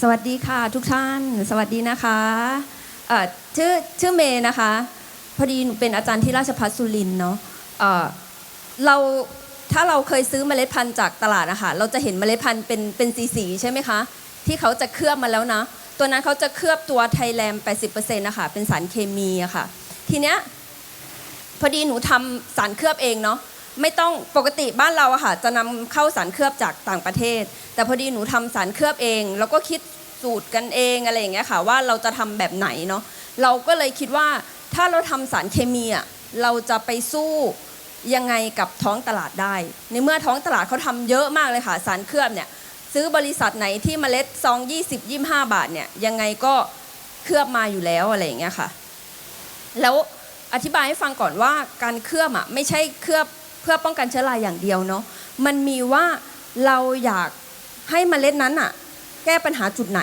สวัสดีค่ะทุกท่าน สวัสดีนะคะเอ่อชื่อชื่อเมย์นะคะ พอดีหนูเป็นอาจารย์ที่ราชภัฏสุรินเนาะเอ่อเราถ้าเราเคยซื้อเมล็ดพันธุ์จากตลาดนะคะเราจะเห็นเมล็ดพันธุ์เป็นเป็นสีสีใช่ไหมคะ ที่เขาจะเคลือบมาแล้วนะ ตัวนั้นเขาจะเคลือบตัวไทยแลม 80%นะคะเป็นสารเคมีอะค่ะ ทีเนี้ยพอดีหนูทำสารเคลือบเองเนาะ ไม่ต้องปกติบ้านเราอะค่ะจะนำเข้าสารเคลือบจากต่างประเทศ แต่พอดีหนูทำสารเคลือบเอง แล้วก็คิดสูตรกันเองอะไรอย่างเงี้ยค่ะว่าเราจะทำแบบไหนเนาะเราก็เลยคิดว่าถ้าเราทำสารเคมีอะเราจะไปสู้ยังไงกับท้องตลาดได้ ในเมื่อท้องตลาดเขาทำเยอะมากเลยค่ะ สารเคลือบเนี่ยซื้อบริษัทไหนที่เมล็ดซอง20 25 บาทเนี่ยยังไงก็เคลือบมาอยู่แล้วอะไรอย่างเงี้ยค่ะ แล้วอธิบายให้ฟังก่อนว่าการเคลือบอะไม่ใช่เคลือบ พื่อป้องกันเชื้อราอย่างเดียวเนาะมันมีว่าเราอยากให้เมล็ดนั้นอะแก้ปัญหาจุดไหน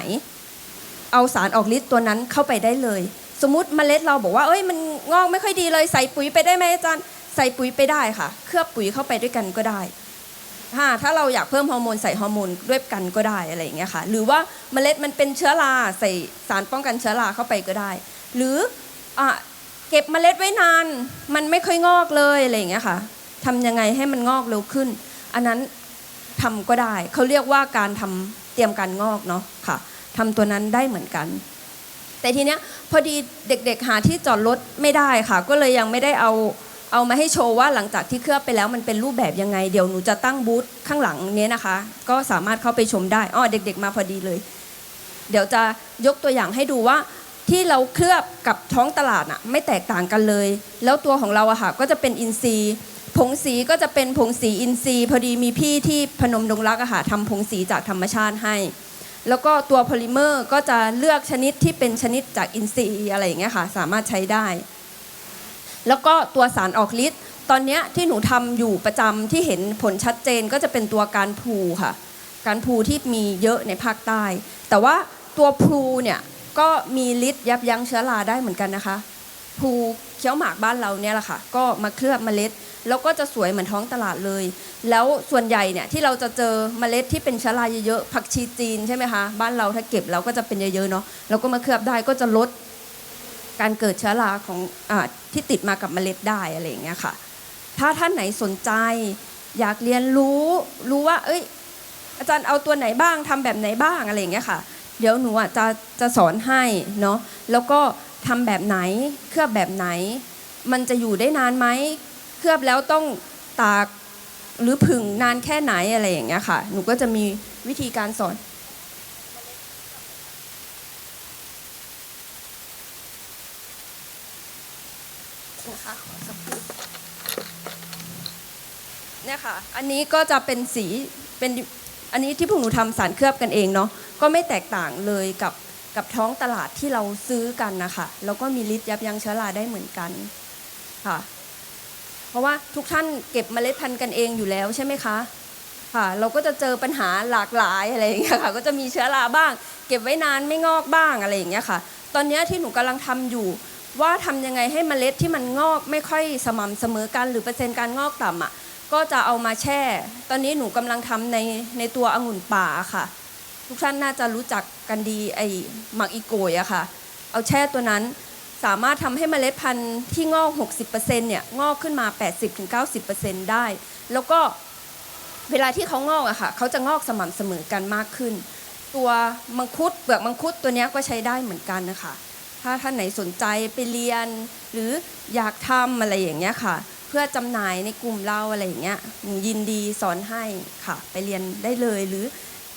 เอาสารออกฤทธิ์ตัวนั้นเข้าไปได้เลย สมมติเมล็ดเราบอกว่าเอ้ยมันงอกไม่ค่อยดีเลยใส่ปุ๋ยไปได้ไหมอาจารย์ใส่ปุ๋ยไปได้ค่ะ เคลือบปุ๋ยเข้าไปด้วยกันก็ได้ถ้าถ้าเราอยากเพิ่มฮอร์โมนใส่ฮอร์โมนด้วยกันก็ได้อะไรอย่างเงี้ยค่ะ หรือว่าเมล็ดมันเป็นเชื้อราใส่สารป้องกันเชื้อราเข้าไปก็ได้ หรืออเก็บเมล็ดไว้นานมันไม่ค่อยงอกเลยอะไรอย่างเงี้ยค่ะ ทำยังไงให้มันงอกเร็วขึ้น อันนั้นทำก็ได้ เขาเรียกว่าการทำเตรียมการงอกเนาะค่ะทำตัวนั้นได้เหมือนกัน แต่ทีเนี้ยพอดีเด็กๆหาที่จอดรถไม่ได้ค่ะ ก็เลยยังไม่ได้เอาเอามาให้โชว์ว่าหลังจากที่เคลือบไปแล้วมันเป็นรูปแบบยังไง เดี๋ยวหนูจะตั้งบูธข้างหลังเนี้ยนะคะ ก็สามารถเข้าไปชมได้อ้อเด็ก ๆ มาพอดีเลย เดี๋ยวจะยกตัวอย่างให้ดูว่าที่เราเคลือบกับท้องตลาดอะไม่แตกต่างกันเลย แล้วตัวของเราอะค่ะก็จะเป็นอินทรีย์ ผงสีก็จะเป็นผงสีอินทรีย์พอดีมีพี่ที่พนมดงรักอะค่ะทำผงสีจากธรรมชาติให้ แล้วก็ตัวโพลิเมอร์ก็จะเลือกชนิดที่เป็นชนิดจากอินทรีย์อะไรอย่างเงี้ยค่ะสามารถใช้ได้ แล้วก็ตัวสารออกฤทธิ์ตอนเนี้ยที่หนูทำอยู่ประจำที่เห็นผลชัดเจนก็จะเป็นตัวการพูค่ะ การพูที่มีเยอะในภาคใต้ แต่ว่าตัวพูเนี่ยก็มีฤทธิ์ยับยั้งเชื้อราได้เหมือนกันนะคะพูเคี้ยวหมากบ้านเราเนี่ยแหละค่ะ ก็มาเคลือบเมล็ด แล้วก็จะสวยเหมือนท้องตลาดเลย แล้วส่วนใหญ่เนี่ยที่เราจะเจอเมล็ดที่เป็นเชื้อราเยอะๆผักชีจีนใช่ไหมคะบ้านเราถ้าเก็บเราก็จะเป็นเยอะๆเนาะเราก็มาเคลือบได้ก็จะลดการเกิดเชื้อราของอที่ติดมากับเมล็ดได้อะไรอย่างเงี้ยค่ะ ถ้าท่านไหนสนใจ อยากเรียนรู้รู้ว่า เอ้ย อาจารย์เอาตัวไหนบ้างทำแบบไหนบ้างอะไรอย่างเงี้ยค่ะ เดี๋ยวหนูอะจะจะสอนให้เนาะแล้วก็ทำแบบไหนเคลือบแบบไหน มันจะอยู่ได้นานไหม เคลือบแล้วต้องตากหรือผึ่งนานแค่ไหนอะไรอย่างเงี้ยค่ะ หนูก็จะมีวิธีการสอน นะคะขอสักครู่เนี่ยค่ะ อันนี้ก็จะเป็นสีเป็นอันนี้ที่พวกหนูทำสารเคลือบกันเองเนาะก็ไม่แตกต่างเลยกับกับท้องตลาดที่เราซื้อกันนะคะแล้วก็มีฤทธิ์ยับยั้งเชื้อราได้เหมือนกันค่ะ ราะว่าทุกท่านเก็บเมล็ดพันธุ์กันเองอยู่แล้วใช่ไหมคะค่ะเราก็จะเจอปัญหาหลากหลายอะไรอย่างเงี้ยค่ะก็จะมีเชื้อราบ้าง เก็บไว้นานไม่งอกบ้างอะไรอย่างเงี้ยค่ะ ตอนนี้ที่หนูกำลังทำอยู่ว่าทำยังไงให้เมล็ดที่มันงอกไม่ค่อยสม่ำเสมอกัน หรือเปอร์เซ็นต์การงอกต่ำอะก็จะเอามาแช่ ตอนนี้หนูกำลังทำในในตัวองุ่นป่าค่ะ ทุกท่านน่าจะรู้จักกันดีไอหมักอีโกยอะค่ะ เอาแช่ตัวนั้น สามารถทำให้เมล็ดพันธุ์ที่งอก 60%เนี่ยงอกขึ้นมา 80-90%ได้ แล้วก็เวลาที่เขางอกอะค่ะเขาจะงอกสม่ำเสมอกันมากขึ้น ตัวมังคุดเปลือกมังคุดตัวนี้ก็ใช้ได้เหมือนกันนะคะ ถ้าท่านไหนสนใจไปเรียน หรืออยากทำอะไรอย่างเงี้ยค่ะ เพื่อจำหน่ายในกลุ่มเราอะไรอย่างเงี้ยยินดีสอนให้ค่ะ ไปเรียนได้เลยหรือ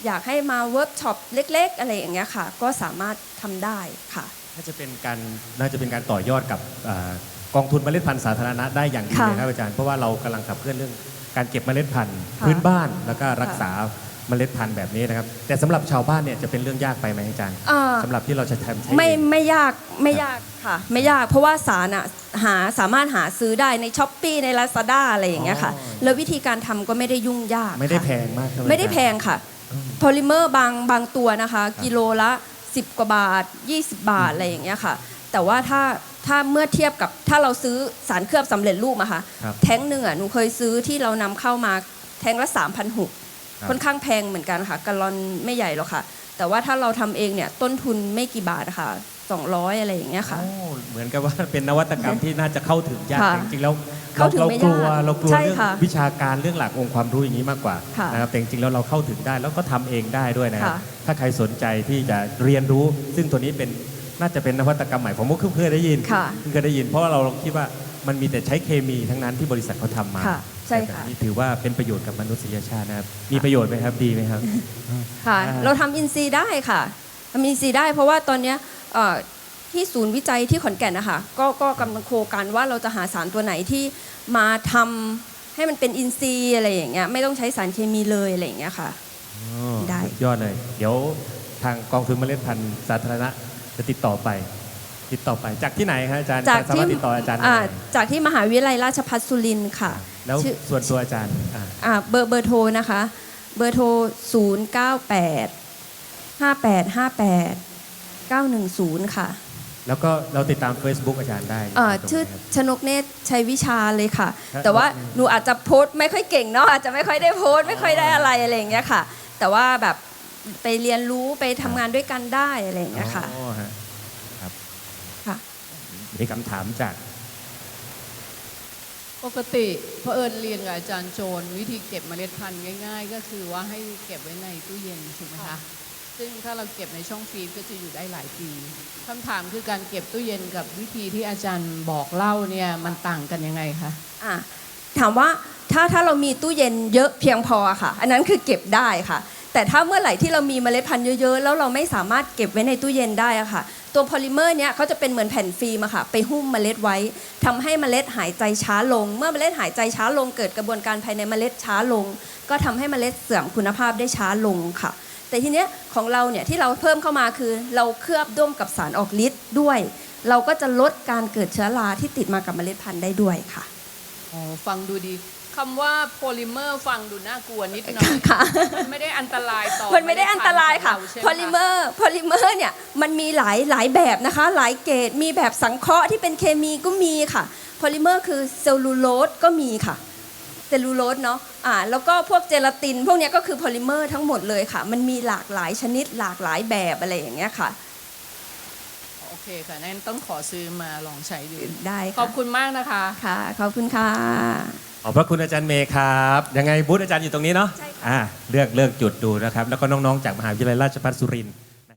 อยากให้มาเวิร์กช็อปเล็ก ๆ อะไรอย่างเงี้ยค่ะ ก็สามารถทำได้ค่ะ น่าจะเป็นการน่าจะเป็นการต่อยอดกับอ่ากองทุนเมล็ดพันธุ์สาธารณะได้อย่างดีค่ะเลยครับอาจารย์เพราะว่าเรากำลังขับเคลื่อนเรื่องการเก็บเมล็ดพันธุ์ค่ะพื้นบ้านแล้วก็รักษาเมล็ดพันธุ์แบบนี้นะครับ แต่สำหรับชาวบ้านเนี่ยจะเป็นเรื่องยากไปไหมอาจารย์อ่าสำหรับที่เราจะทำใช้ไม่เองไม่ยากไม่ยากค่ะ ไม่ยากเพราะว่าสารอะหาสามารถหาซื้อได้ในช้อปปีใน Lazada อะไรอย่างเงี้ยค่ะ แล้ววิธีการทำก็ไม่ได้ยุ่งยาก ไม่ได้ค่ะแพงมากใช่ไหมไม่ได้อาจารย์แพงค่ะโพลิเมอร์บางบางตัวนะคะ กิโลละ 10 กว่าบาท 20 บาทอะไรอย่างเงี้ยค่ะ แต่ว่าถ้าถ้าเมื่อเทียบกับถ้าเราซื้อสารเคลือบสำเร็จรูปอะค่ะครับแท้งหนึ่งอะหนูเคยซื้อที่เรานำเข้ามาแท้งละ3 0 0ครับค่อนข้างแพงเหมือนกันค่ะกะลอนไม่ใหญ่หรอกค่ะ แต่ว่าถ้าเราทำเองเนี่ยต้นทุนไม่กี่บาทค่ะ 200 อะไรอย่างเงี้ยค่ะ โอ้เหมือนกับว่าเป็นนวัตกรรมที่น่าจะเข้าถึงยากค่ะแต่จริงๆแล้วเข้าถึงเราไม่กลัวยากเรากลัวใช่เรื่องค่ะวิชาการเรื่องหลักองค์ความรู้อย่างนี้มากกว่าค่ะนะครับแต่จริงๆแล้วเราเข้าถึงได้แล้วก็ทำเองได้ด้วยนะครับค่ะถ้าใครสนใจที่จะเรียนรู้ ซึ่งตัวนี้เป็นน่าจะเป็นนวัตกรรมใหม่ผมก็เพิ่งเคยได้ยินค่ะเพิ่งเคยได้ยิน เพราะว่าเราคิดว่ามันมีแต่ใช้เคมีทั้งนั้นที่บริษัทเขาทำมาค่ะใช่ค่ะแต่แบบนี้ถือว่าเป็นประโยชน์กับมนุษยชาตินะครับมีประโยชน์ไหมครับดีไหมครับ ค่ะ อ่า เราทำอินซีย์ได้ค่ะทำอินซีย์ได้เพราะว่าตอนเนี้ยเอ่อ ที่ศูนย์วิจัยที่ขอนแก่นนะคะก็ก็กำลังโครงการว่าเราจะหาสารตัวไหนที่มาทำให้มันเป็นอินซีย์อะไรอย่างเงี้ยไม่ต้องใช้สารเคมีเลยอะไรอย่างเงี้ยค่ะอ๋อได้สุยอดเลย เดี๋ยวทางกองทุนเมล็ดพันธุ์สาธารณะจะติดต่อไปติดต่อไปจากที่ไหนครับอาจารย์จากสาที่มารถติดต่ออาจารย์ได้อ่าไหมจากที่มหาวิทยาลัยราชภัฏสุรินทร์ค่ะ แล้วชื่อส่วนตัวอาจารย์อ่าอ่าเบอร์เบอร์โทรนะคะ เบอร์โทร 0 9 8 5 8 5 8 9 1 0 ค่ะ แล้วก็เราติดตาม Facebook อาจารย์ได้เอ่อตรงไหนชื่อครับ ชนกเนตรชัยวิชาเลยค่ะ ครับ แต่ว่าหนูอาจจะโพสต์ไม่ค่อยเก่งเนาะอาจจะไม่ค่อยได้โพสต์ไม่ค่อยได้อะไรอะไรอย่างเงี้ยค่ะ แต่ว่าแบบไปเรียนรู้ไปทำงานด้วยกันได้อะไรอย่างเงี้ยค่ะอ๋อฮะครับค่ะ มีคำถามจาก ปกติเพอเอิญเรียนกับอาจารย์โจรวิธีเก็บเมล็ดพันธุ์ง่าย ๆ ก็คือว่าให้เก็บไว้ในตู้เย็นถูกไหมคะ ซึ่งถ้าเราเก็บในช่องฟรีซก็จะอยู่ได้หลายปีคำถามคือการเก็บตู้เย็นกับวิธีที่อาจารย์บอกเล่าเนี่ยมันต่างกันยังไงคะอะถามว่าถ้าถ้าเรามีตู้เย็นเยอะเพียงพอค่ะ อันนั้นคือเก็บได้ค่ะ แต่ถ้าเมื่อไหร่ที่เรามีเมล็ดพันธุ์เยอะๆ แล้วเราไม่สามารถเก็บไว้ในตู้เย็นได้อะค่ะ ตัวโพลิเมอร์เนี้ยเขาจะเป็นเหมือนแผ่นฟิล์มอะค่ะ ไปหุ้มเมล็ดไว้ทำให้เมล็ดหายใจช้าลง เมื่อเมล็ดหายใจช้าลงเกิดกระบวนการภายในเมล็ดช้าลง ก็ทำให้เมล็ดเสื่อมคุณภาพได้ช้าลงค่ะ แต่ทีเนี้ยของเราเนี่ยที่เราเพิ่มเข้ามาคือ เราเคลือบด้วมกับสารออกฤทธิ์ด้วย เราก็จะลดการเกิดเชื้อราที่ติดมากับเมล็ดพันธุ์ได้ด้วยค่ะอ๋อฟังดูดีคำว่าโพลิเมอร์ฟังดูน่ากลัวนิดหน่อยค่ะมันไม่ได้อันตรายต่อมันไม่ได้อันตรายค่ะเมล็ดพันธุ์ของโพเราใช่ไหลิเมอร์โพลิเมอร์เนี่ยมันมีหลายหลายแบบนะคะ หลายเกรดมีแบบสังเคราะห์ที่เป็นเคมีก็มีค่ะโพลิเมอร์คือเซลลูโลสก็มีค่ะ เซลลูโลสเนาะอ่าแล้วก็พวกเจลาติน พวกเนี้ยก็คือโพลิเมอร์ทั้งหมดเลยค่ะ มันมีหลากหลายชนิดหลากหลายแบบอะไรอย่างเงี้ยค่ะโอเคค่ะนั่นต้องขอซื้อมาลองใช้ดูได้ขค่ะอบคุณมากนะคะค่ะขอบคุณค่ะขอบพระคุณอาจารย์เมย์ครับ ยังไงบูธอาจารย์อยู่ตรงนี้เนาะใช่ค่ะอ่าเลือกเลือกจุดดูนะครับ แล้วก็น้องๆจากมหาวิทยาลัยราชภัฏสุรินทร์